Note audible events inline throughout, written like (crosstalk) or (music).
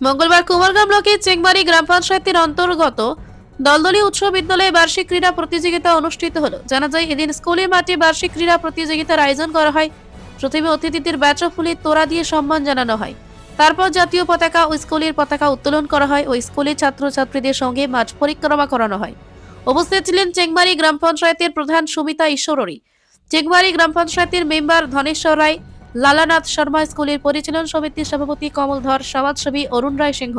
মঙ্গলবার কুমারগ্রাম ব্লকের চেংমারি গ্রাম পঞ্চায়েতের অন্তর্গত দলদলি উচ্চ বিদ্যালয়ে বার্ষিক ক্রীড়া প্রতিযোগিতা অনুষ্ঠিত হলো। জানা যায়, এদিন স্কুলের মাঠে বার্ষিক ক্রীড়া প্রতিযোগিতার আয়োজন করা হয়। প্রথমে অতিথিদের ব্যাচ ফুলে তোড়া দিয়ে সম্মান জানানো হয়। তারপর জাতীয় পতাকা ও স্কুলের পতাকা উত্তোলন করা হয় ও স্কুলের ছাত্রছাত্রীদের সঙ্গে মাঠ পরিক্রমা করানো হয়। উপস্থিত ছিলেন চেংমারি গ্রাম পঞ্চায়েতের প্রধান সুমিতা ঈশ্বরী চেংমারি গ্রাম পঞ্চায়েতের মেম্বার ধনেশ্বর রায় লালানাথ শর্মা স্কুলের পরিচালন সমিতির সভাপতি কমল ধর সমাজসেবী অরুণ রায় সিংহ।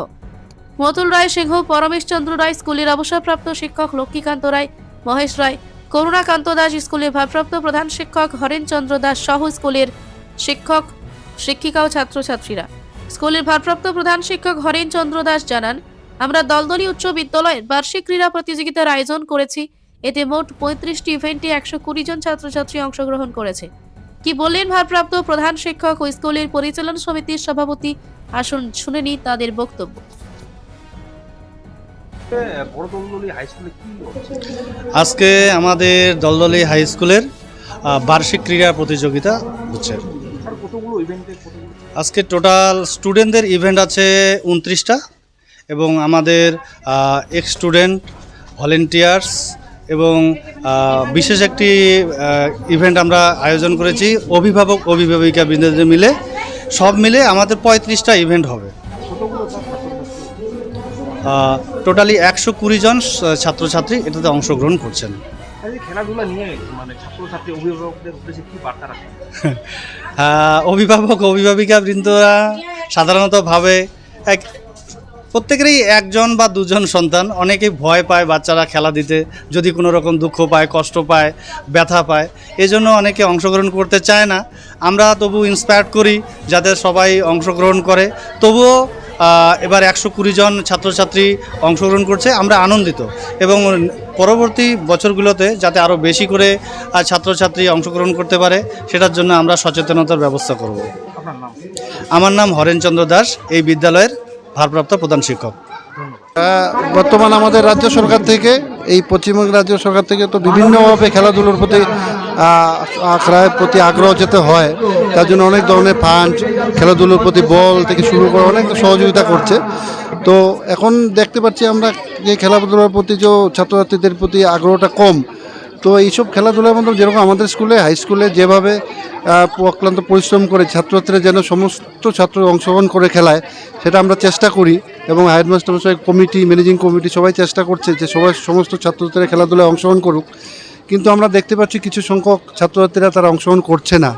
মতুল রায় সিংহ, পরমেশ চন্দ্র রায় স্কুলের অবসরপ্রাপ্ত শিক্ষক লক্ষ্মীকান্ত রায়, মহেশ রায়, করুণাকান্ত দাস স্কুলের ভারপ্রাপ্ত প্রধান শিক্ষক হরেন চন্দ্র দাস সহ স্কুলের শিক্ষক, শিক্ষিকা ও ছাত্রছাত্রীরা। স্কুলের ভারপ্রাপ্ত প্রধান শিক্ষক হরেন চন্দ্র দাস জানান, আমরা দলদলি উচ্চ বিদ্যালয়ের বার্ষিক ক্রীড়া প্রতিযোগিতার আয়োজন করেছি। এতে মোট পঁয়ত্রিশটি ইভেন্টে একশো কুড়ি জন ছাত্রছাত্রী অংশগ্রহণ করেছে। কি বললেন ভারপ্রাপ্ত প্রধান শিক্ষক ও স্কুলের পরিচালন সমিতির সভাপতি? আসুন শুনে নি তাদের বক্তব্য। আজকে আমাদের দলদলি হাই স্কুলের বার্ষিক ক্রীড়া প্রতিযোগিতা হচ্ছে। আজকে টোটাল স্টুডেন্টদের ইভেন্ট আছে উনত্রিশটা এবং আমাদের এক্স স্টুডেন্ট ভলেন্টিয়ার্স এবং বিশেষ একটি ইভেন্ট আমরা আয়োজন করেছি অভিভাবক অভিভাবিকা বৃন্দদের মিলে। সব মিলে আমাদের পঁয়ত্রিশটা ইভেন্ট হবে। টোটালি একশো কুড়ি জন ছাত্রছাত্রী এটাতে অংশগ্রহণ করছেন। খেলাধুলা নিয়ে মানে ছাত্রছাত্রী অভিভাবকদের উদ্দেশ্যে কি বার্তা রাখেন? (laughs) অভিভাবক অভিভাবিকা বৃন্দরা সাধারণত ভাবে এক প্রত্যেকেরই একজন বা দুজন সন্তান। অনেকেই ভয় পায় বাচ্চারা খেলা দিতে যদি কোনো রকম দুঃখ পায় কষ্ট পায় ব্যথা পায়। এজন্য অনেকে অংশগ্রহণ করতে চায় না। আমরা তবু ইন্সপায়ার করি যাতে সবাই অংশগ্রহণ করে। তবুও এবার একশো কুড়ি জন ছাত্রছাত্রী অংশগ্রহণ করছে। আমরা আনন্দিত এবং পরবর্তী বছরগুলোতে যাতে আরও বেশি করে ছাত্রছাত্রী অংশগ্রহণ করতে পারে সেটার জন্য আমরা সচেতনতার ব্যবস্থা করব। আমার নাম হরেনচন্দ্র দাস এই বিদ্যালয়ের ভারপ্রাপ্ত প্রধান শিক্ষক। বর্তমান আমাদের রাজ্য সরকার থেকে, এই পশ্চিমবঙ্গ রাজ্য সরকার থেকে তো বিভিন্নভাবে খেলাধুলোর প্রতি আখড়ায় প্রতি আগ্রহ যেতে হয়, তার জন্য অনেক ধরনের ফান্ড, খেলাধুলোর প্রতি বল থেকে শুরু করে অনেক সহযোগিতা করছে। তো এখন দেখতে পাচ্ছি আমরা যে খেলাধুলার প্রতি যে ছাত্রছাত্রীদের প্রতি আগ্রহটা কম, তো এইসব খেলাধুলার মধ্যে যেরকম আমাদের স্কুলে, হাই স্কুলে যেভাবে অক্লান্ত পরিশ্রম করে ছাত্রছাত্রীরা যেন সমস্ত ছাত্র অংশগ্রহণ করে খেলায় সেটা আমরা চেষ্টা করি এবং হেডমাস্টার মশাই কমিটি ম্যানেজিং কমিটি সবাই চেষ্টা করছে যে সবাই সমস্ত ছাত্রছাত্রীরা খেলাধুলায় অংশগ্রহণ করুক। কিন্তু আমরা দেখতে পাচ্ছি কিছু সংখ্যক ছাত্রছাত্রীরা তারা অংশগ্রহণ করছে না।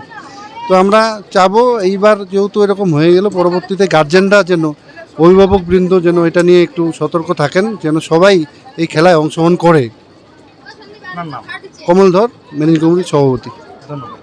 তো আমরা চাবো এইবার যেহেতু এরকম হয়ে গেল পরবর্তীতে গার্জেনরা যেন অভিভাবকবৃন্দ যেন এটা নিয়ে একটু সতর্ক থাকেন যেন সবাই এই খেলায় অংশগ্রহণ করে। নাম কমলধর ম্যানেজিং কমিটির সভাপতি। ধন্যবাদ।